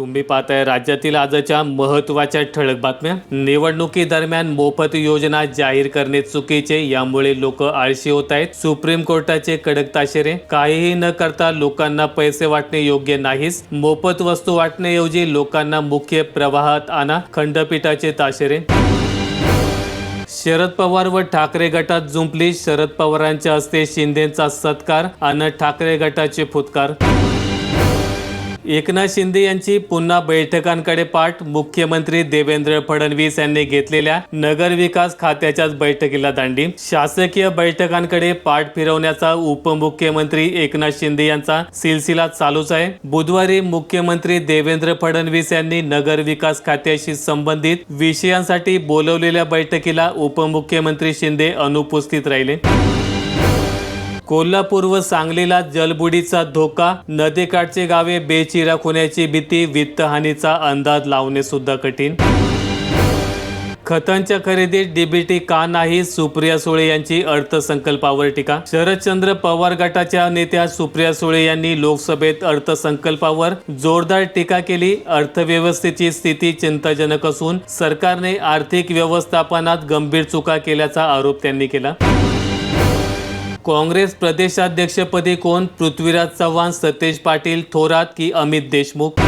तुम्ही पाहताय राज्यातील आजच्या महत्त्वाच्या ठळक बातम्या. निवडणुकीदरम्यान मोफत योजना जाहीर करणे चुकीचे यामुळे लोक आळशी होत आहेत. सुप्रीम कोर्टाचे कडक ताशेरे काहीही न करता लोकांना पैसे वाटणे योग्य नाहीच मोफत वस्तू वाटण्याऐवजी लोकांना मुख्य प्रवाहात आणा खंडपीठाचे ताशेरे. शरद पवार व ठाकरे गटात जुंपली शरद पवारांच्या हस्ते शिंदेचा सत्कार आणि ठाकरे गटाचे फुतकार एकनाथ शिंदे यांची पुन्हा बैठकांकडे पाठ मुख्यमंत्री देवेंद्र फडणवीस यांनी घेतलेल्या नगर विकास खात्याच्याच बैठकीला दांडी. शासकीय बैठकांकडे पाठ फिरवण्याचा उपमुख्यमंत्री एकनाथ शिंदे यांचा सिलसिला चालूच आहे. बुधवारी मुख्यमंत्री देवेंद्र फडणवीस यांनी नगर विकास खात्याशी संबंधित विषयांसाठी बोलवलेल्या बैठकीला उपमुख्यमंत्री शिंदे अनुपस्थित राहिले. कोल्हापूर व सांगलीला जलबुडीचा धोका नदीकाठचे गावे बेचिराख होण्याची भीती वित्तहानीचा अंदाज लावणे सुद्धा कठीण. खतांच्या खरेदीत डीबीटी का नाही सुप्रिया सुळे यांची अर्थसंकल्पावर टीका. शरदचंद्र पवार गटाच्या नेत्या सुप्रिया सुळे यांनी लोकसभेत अर्थसंकल्पावर जोरदार टीका केली. अर्थव्यवस्थेची स्थिती चिंताजनक असून सरकारने आर्थिक व्यवस्थापनात गंभीर चुका केल्याचा आरोप त्यांनी केला. काँग्रेस प्रदेशाध्यक्षपदी कोण? पृथ्वीराज चव्हाण सतेज पाटील थोरात की अमित देशमुख?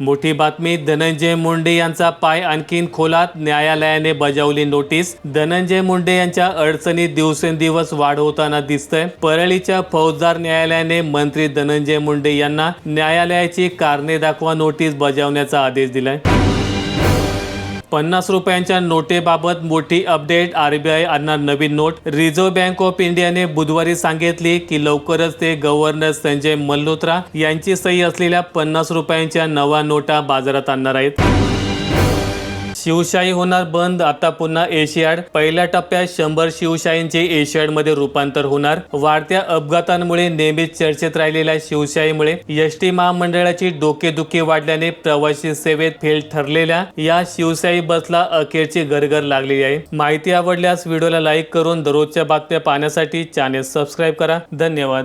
मोठी बातमी धनंजय मुंडे यांचा पाय आणखीन खोलात न्यायालयाने बजावली नोटीस. धनंजय मुंडे यांच्या अडचणीत दिवसेंदिवस वाढ होताना दिसतंय. परळीच्या फौजदार न्यायालयाने मंत्री धनंजय मुंडे यांना न्यायालयाची कारणे दाखवा नोटीस बजावण्याचा आदेश दिलाय. पन्नास रुपयांच्या नोटेबाबत मोठी अपडेट आरबीआय आणणार नवीन नोट. रिझर्व्ह बँक ऑफ इंडियाने बुधवारी सांगितले की लवकरच ते गव्हर्नर संजय मल्होत्रा यांची सही असलेल्या पन्नास रुपयांच्या नव्या नोटा बाजारात आणणार आहेत. शिवशाही होणार बंद आता पुन्हा एशियाड. पहिल्या टप्प्यात शंभर शिवशाहींचे एशियाडमध्ये रूपांतर होणार. वाढत्या अपघातांमुळे नेहमीच चर्चेत राहिलेल्या शिवशाहीमुळे एस टी महामंडळाची डोकेदुखी वाढल्याने प्रवासी सेवेत फेल ठरलेल्या या शिवशाही बसला अखेरची गरगर लागलेली आहे. माहिती आवडल्यास व्हिडिओला लाईक करून दररोजच्या बातम्या पाहण्यासाठी चॅनेल सबस्क्राईब करा. धन्यवाद.